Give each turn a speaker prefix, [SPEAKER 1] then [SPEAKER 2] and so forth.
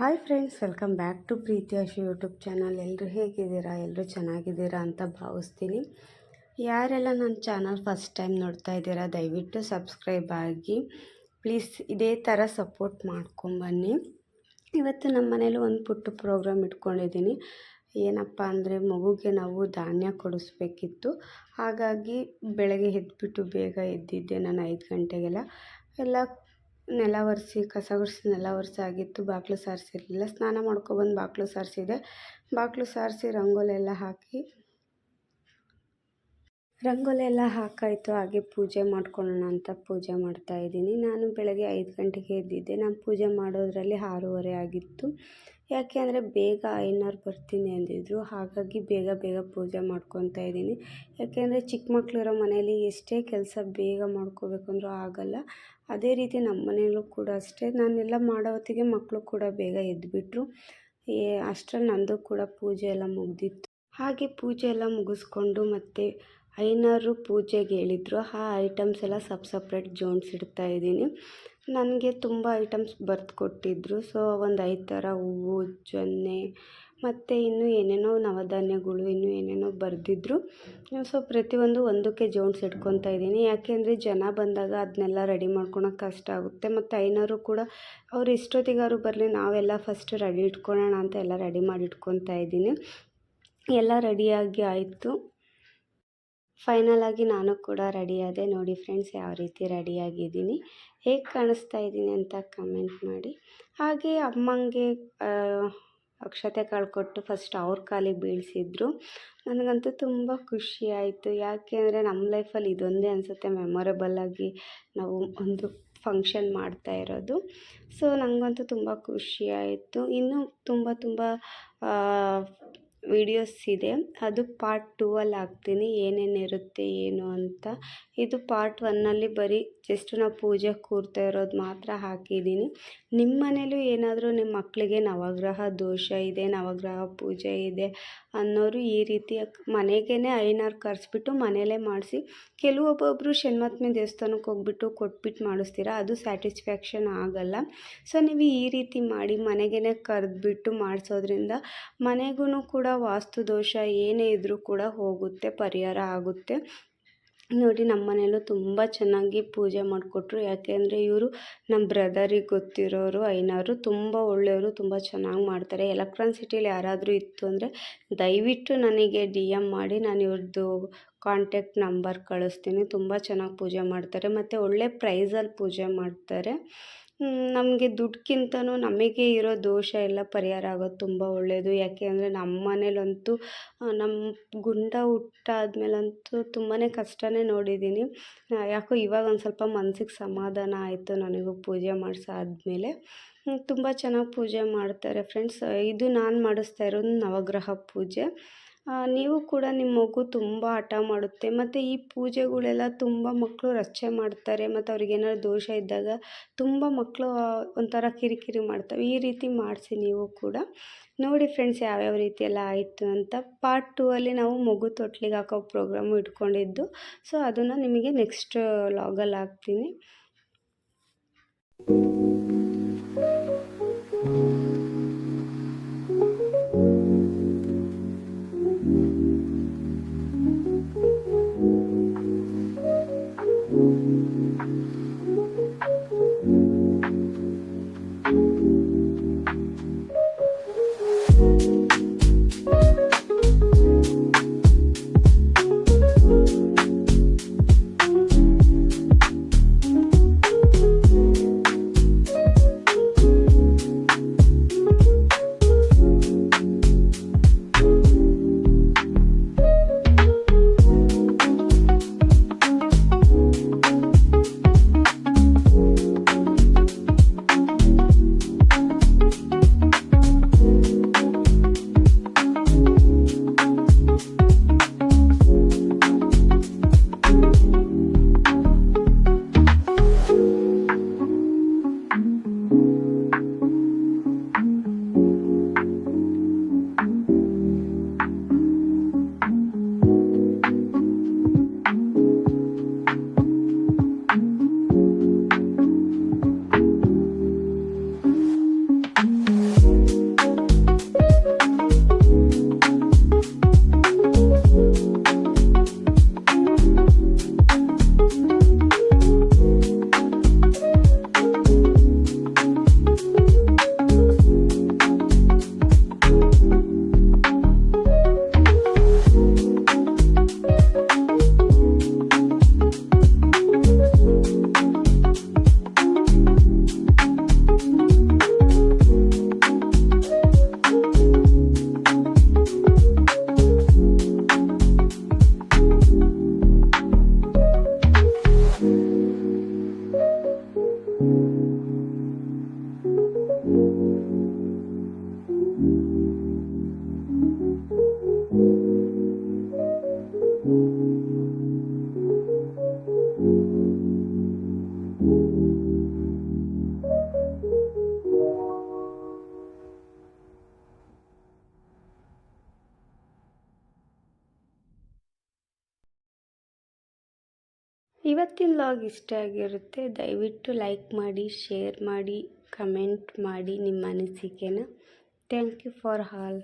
[SPEAKER 1] Hi friends, welcome back to Preethi Ashu YouTube channel. ಎಲ್ಲರೂ ಹೇಗಿದ್ದೀರಾ? ಎಲ್ಲರೂ ಚೆನ್ನಾಗಿದ್ದೀರಾ ಅಂತ ಭಾವಿಸ್ತೀನಿ. ಯಾರೆಲ್ಲ ನನ್ನ ಚಾನಲ್ ಫಸ್ಟ್ ಟೈಮ್ ನೋಡ್ತಾ ಇದ್ದೀರಾ, ದಯವಿಟ್ಟು ಸಬ್ಸ್ಕ್ರೈಬ್ ಆಗಿ. ಪ್ಲೀಸ್ ಇದೇ ಥರ ಸಪೋರ್ಟ್ ಮಾಡ್ಕೊಂಬನ್ನಿ ಇವತ್ತು ನಮ್ಮ ಮನೇಲಿ ಒಂದು ಪುಟ್ಟ ಪ್ರೋಗ್ರಾಮ್ ಇಟ್ಕೊಂಡಿದ್ದೀನಿ. ಏನಪ್ಪ ಅಂದರೆ, ಮಗುಗೆ ನಾವು ಧಾನ್ಯ ಕೊಡಿಸ್ಬೇಕಿತ್ತು. ಹಾಗಾಗಿ ಬೆಳಗ್ಗೆ ಎದ್ಬಿಟ್ಟು ಬೇಗ ಎದ್ದಿದ್ದೆ, ನಾನು ಐದು ಗಂಟೆಗೆಲ್ಲ. ಎಲ್ಲ ನೆಲ ಒರೆಸಿ, ಕಸ ಗುಡಿಸಿ ನೆಲ ಒರೆಸಿ ಆಗಿತ್ತು ಬಾಗಿಲು ಸಾರಿಸಿರಲಿಲ್ಲ. ಸ್ನಾನ ಮಾಡ್ಕೊಬಂದು ಬಾಗಿಲು ಸಾರಿಸಿದೆ. ಬಾಗಿಲು ಸಾರಿಸಿ ರಂಗೋಲಿ ಎಲ್ಲ ಹಾಕಿ ರಂಗೋಲಿ ಎಲ್ಲ ಹಾಕಾಯಿತು. ಹಾಗೆ ಪೂಜೆ ಮಾಡ್ಕೊಳ್ಳೋಣ ಅಂತ ಪೂಜೆ ಮಾಡ್ತಾಯಿದ್ದೀನಿ ನಾನು ಬೆಳಗ್ಗೆ ಐದು ಗಂಟೆಗೆ ಎದ್ದಿದ್ದೆ. ನಾನು ಪೂಜೆ ಮಾಡೋದರಲ್ಲಿ ಆರೂವರೆ ಆಗಿತ್ತು. ಯಾಕೆ ಅಂದರೆ ಬೇಗ ಅಯ್ಯನಾರು ಬರ್ತೀನಿ ಅಂದಿದ್ರು. ಹಾಗಾಗಿ ಬೇಗ ಬೇಗ ಪೂಜೆ ಮಾಡ್ಕೊತಾ ಇದ್ದೀನಿ. ಯಾಕೆಂದರೆ ಚಿಕ್ಕ ಮಕ್ಕಳಿರೋ ಮನೇಲಿ ಎಷ್ಟೇ ಕೆಲಸ ಬೇಗ ಮಾಡ್ಕೋಬೇಕಂದ್ರೂ ಆಗಲ್ಲ. ಅದೇ ರೀತಿ ನಮ್ಮ ಮನೆಯಲ್ಲೂ ಕೂಡ ಅಷ್ಟೇ. ನಾನೆಲ್ಲ ಮಾಡೋ ಹೊತ್ತಿಗೆ ಮಕ್ಕಳು ಕೂಡ ಬೇಗ ಎದ್ದುಬಿಟ್ರು ಏ, ಅಷ್ಟರಲ್ಲಿ ನಂದು ಕೂಡ ಪೂಜೆ ಎಲ್ಲ ಮುಗ್ದಿತ್ತು. ಹಾಗೆ ಪೂಜೆ ಎಲ್ಲ ಮುಗಿಸ್ಕೊಂಡು ಮತ್ತು ಐನರು ಪೂಜೆಗೆ ಹೇಳಿದ್ರು. ಆ ಐಟಮ್ಸ್ ಎಲ್ಲ ಸಪ್ ಸಪ್ರೇಟ್ ಜೋಡಿಸಿಡ್ತಾ ಇದ್ದೀನಿ. ನನಗೆ ತುಂಬ ಐಟಮ್ಸ್ ಬರ್ದು ಕೊಟ್ಟಿದ್ದರು ಸೊ, ಒಂದು ಐದು ಥರ ಹೂವು ಜೊನ್ನೆ ಮತ್ತು ಇನ್ನೂ ಏನೇನೋ ನವಧಾನ್ಯಗಳು, ಇನ್ನೂ ಏನೇನೋ ಬರೆದಿದ್ರು. ಸೊ, ಪ್ರತಿಯೊಂದು ಒಂದಕ್ಕೆ ಜೋಡಿಸಿ ಇಟ್ಕೊತಾ ಇದ್ದೀನಿ. ಯಾಕೆಂದರೆ ಜನ ಬಂದಾಗ ಅದನ್ನೆಲ್ಲ ರೆಡಿ ಮಾಡ್ಕೊಳಕ್ಕೆ ಕಷ್ಟ ಆಗುತ್ತೆ. ಮತ್ತು ಐನವರು ಕೂಡ ಅವ್ರು ಎಷ್ಟೊತ್ತಿಗಾದ್ರು ಬರಲಿ, ನಾವೆಲ್ಲ ಫಸ್ಟ್ ರೆಡಿ ಇಟ್ಕೊಳ್ಳೋಣ ಅಂತ ಎಲ್ಲ ರೆಡಿ ಮಾಡಿ ಇಟ್ಕೊತಾ ಇದ್ದೀನಿ. ಎಲ್ಲ ರೆಡಿಯಾಗಿ ಆಯಿತು. ಫೈನಲ್ ಆಗಿ ನಾನು ಕೂಡ ರೆಡಿಯಾದೆ ನೋಡಿ ಫ್ರೆಂಡ್ಸ್ ಯಾವ ರೀತಿ ರೆಡಿಯಾಗಿದ್ದೀನಿ ಹೇಗೆ ಕಾಣಿಸ್ತಾ ಇದ್ದೀನಿ ಅಂತ ಕಮೆಂಟ್ ಮಾಡಿ. ಹಾಗೆ ಅಮ್ಮಂಗೆ ಅಕ್ಷತೆ ಕಾಳು ಕೊಟ್ಟು ಫಸ್ಟ್ ಅವ್ರ ಕಾಲಿಗೆ ಬೀಳಿಸಿದ್ರು. ನನಗಂತೂ ತುಂಬ ಖುಷಿ ಆಯಿತು. ಯಾಕೆ ಅಂದರೆ ನಮ್ಮ ಲೈಫಲ್ಲಿ ಇದೊಂದೇ ಅನಿಸುತ್ತೆ. ಮೆಮೊರೇಬಲ್ ಆಗಿ ನಾವು ಒಂದು ಫಂಕ್ಷನ್ ಮಾಡ್ತಾ ಇರೋದು. ಸೊ ನನಗಂತೂ ತುಂಬ ಖುಷಿ ಆಯಿತು. ಇನ್ನೂ ತುಂಬ ತುಂಬ ವೀಡಿಯೋಸ್ ಇದೆ. ಅದು ಪಾರ್ಟ್ ಟೂ ಅಲ್ಲಿ ಹಾಕ್ತೀನಿ. ಏನೇನು ಇರುತ್ತೆ, ಏನು ಅಂತ. ಇದು ಪಾರ್ಟ್ ಒನ್ನಲ್ಲಿ ಬರೀ ಜಸ್ಟ್ ನಾವು ಪೂಜೆ ಕೂರ್ತಾ ಇರೋದು ಮಾತ್ರ ಹಾಕಿದ್ದೀನಿ. ನಿಮ್ಮ ಮನೇಲೂ ಏನಾದರೂ ನಿಮ್ಮ ಮಕ್ಕಳಿಗೆ ನವಗ್ರಹ ದೋಷ ಇದೆ, ನವಗ್ರಹ ಪೂಜೆ ಇದೆ ಅನ್ನೋರು ಈ ರೀತಿ ಮನೆಗೇ ಐನಾರು ಕರೆಸ್ಬಿಟ್ಟು ಮನೆಯಲ್ಲೇ ಮಾಡಿಸಿ ಕೆಲವೊಬ್ಬೊಬ್ಬರು ಷಣ್ಮಾತ್ಮೆ ದೇವಸ್ಥಾನಕ್ಕೆ ಹೋಗ್ಬಿಟ್ಟು ಕೊಟ್ಬಿಟ್ಟು ಮಾಡಿಸ್ತೀರಾ, ಅದು ಸ್ಯಾಟಿಸ್ಫ್ಯಾಕ್ಷನ್ ಆಗಲ್ಲ. ಸೊ ನೀವು ಈ ರೀತಿ ಮಾಡಿ ಮನೆಗೇ ಕರೆದ್ಬಿಟ್ಟು ಮಾಡಿಸೋದ್ರಿಂದ ಮನೆಗೂ ಕೂಡ ವಾಸ್ತು ದೋಷ ಏನೇ ಇದ್ದರೂ ಕೂಡ ಹೋಗುತ್ತೆ, ಪರಿಹಾರ ಆಗುತ್ತೆ. ನೋಡಿ ನಮ್ಮ ಮನೆಯಲ್ಲೂ ತುಂಬ ಚೆನ್ನಾಗಿ ಪೂಜೆ ಮಾಡಿಕೊಟ್ರು. ಯಾಕೆಂದರೆ ಇವರು ನಮ್ಮ ಬ್ರದರಿಗೆ ಗೊತ್ತಿರೋರು, ಐನವರು ತುಂಬ ಒಳ್ಳೆಯವರು, ತುಂಬ ಚೆನ್ನಾಗಿ ಮಾಡ್ತಾರೆ. ಎಲೆಕ್ಟ್ರಾನ್ ಸಿಟಿಲಿ ಯಾರಾದರೂ ಇತ್ತು ಅಂದರೆ ದಯವಿಟ್ಟು ನನಗೆ ಡಿ ಎಂ ಮಾಡಿ, ನಾನು ಇವ್ರದ್ದು ಕಾಂಟ್ಯಾಕ್ಟ್ ನಂಬರ್ ಕಳಿಸ್ತೀನಿ. ತುಂಬ ಚೆನ್ನಾಗಿ ಪೂಜೆ ಮಾಡ್ತಾರೆ. ಮತ್ತು ಒಳ್ಳೆ ಪ್ರೈಸಲ್ಲಿ ಪೂಜೆ ಮಾಡ್ತಾರೆ. ನಮಗೆ ದುಡ್ಡುಕ್ಕಿಂತನೂ ನಮಗೆ ಇರೋ ದೋಷ ಎಲ್ಲ ಪರಿಹಾರ ಆಗೋದು ತುಂಬ ಒಳ್ಳೆಯದು ಯಾಕೆ ಅಂದರೆ ನಮ್ಮ ಮನೇಲಂತೂ ನಮ್ಮ ಗುಂಡ ಹುಟ್ಟಾದ್ಮೇಲಂತೂ ತುಂಬಾ ಕಷ್ಟನೇ ನೋಡಿದ್ದೀನಿ ಯಾಕೋ ಇವಾಗ ಒಂದು ಸ್ವಲ್ಪ ಮನ್ಸಿಗೆ ಸಮಾಧಾನ ಆಯಿತು ನನಗೂ ಪೂಜೆ ಮಾಡಿಸಾದ್ಮೇಲೆ. ತುಂಬ ಚೆನ್ನಾಗಿ ಪೂಜೆ ಮಾಡ್ತಾರೆ ಫ್ರೆಂಡ್ಸ್. ಇದು ನಾನು ಮಾಡಿಸ್ತಾ ಇರೋದು ನವಗ್ರಹ ಪೂಜೆ. ನೀವು ಕೂಡ ನಿಮ್ಮ ಮಗು ತುಂಬ ಹಠ ಮಾಡುತ್ತೆ, ಮತ್ತು ಈ ಪೂಜೆಗಳೆಲ್ಲ ತುಂಬ ಮಕ್ಕಳು ರಚ್ಚೆ ಮಾಡ್ತಾರೆ, ಮತ್ತು ಅವ್ರಿಗೇನಾದ್ರು ದೋಷ ಇದ್ದಾಗ ತುಂಬ ಮಕ್ಕಳು ಒಂಥರ ಕಿರಿಕಿರಿ ಮಾಡ್ತವೆ. ಈ ರೀತಿ ಮಾಡಿಸಿ ನೀವು ಕೂಡ. ನೋಡಿ ಫ್ರೆಂಡ್ಸ್ ಯಾವ್ಯಾವ ರೀತಿ ಎಲ್ಲ ಆಯಿತು ಅಂತ. ಪಾರ್ಟ್ ಟೂ ಅಲ್ಲಿ ನಾವು ಮಗು ತೊಟ್ಲಿಗೆ ಹಾಕೋ ಪ್ರೋಗ್ರಾಮು ಇಟ್ಕೊಂಡಿದ್ದು. ಸೊ ಅದನ್ನು ನಿಮಗೆ ನೆಕ್ಸ್ಟ್ ಲಾಗಲ್ಲಿ ಹಾಕ್ತೀನಿ. Thank you. ಇವತ್ತಿನ ಲಾಗ್ ಇಷ್ಟ ಆಗಿರುತ್ತೆ. ದಯವಿಟ್ಟು ಲೈಕ್ ಮಾಡಿ, ಶೇರ್ ಮಾಡಿ, ಕಮೆಂಟ್ ಮಾಡಿ ನಿಮ್ಮ ಅನಿಸಿಕೆನ. Thank you for all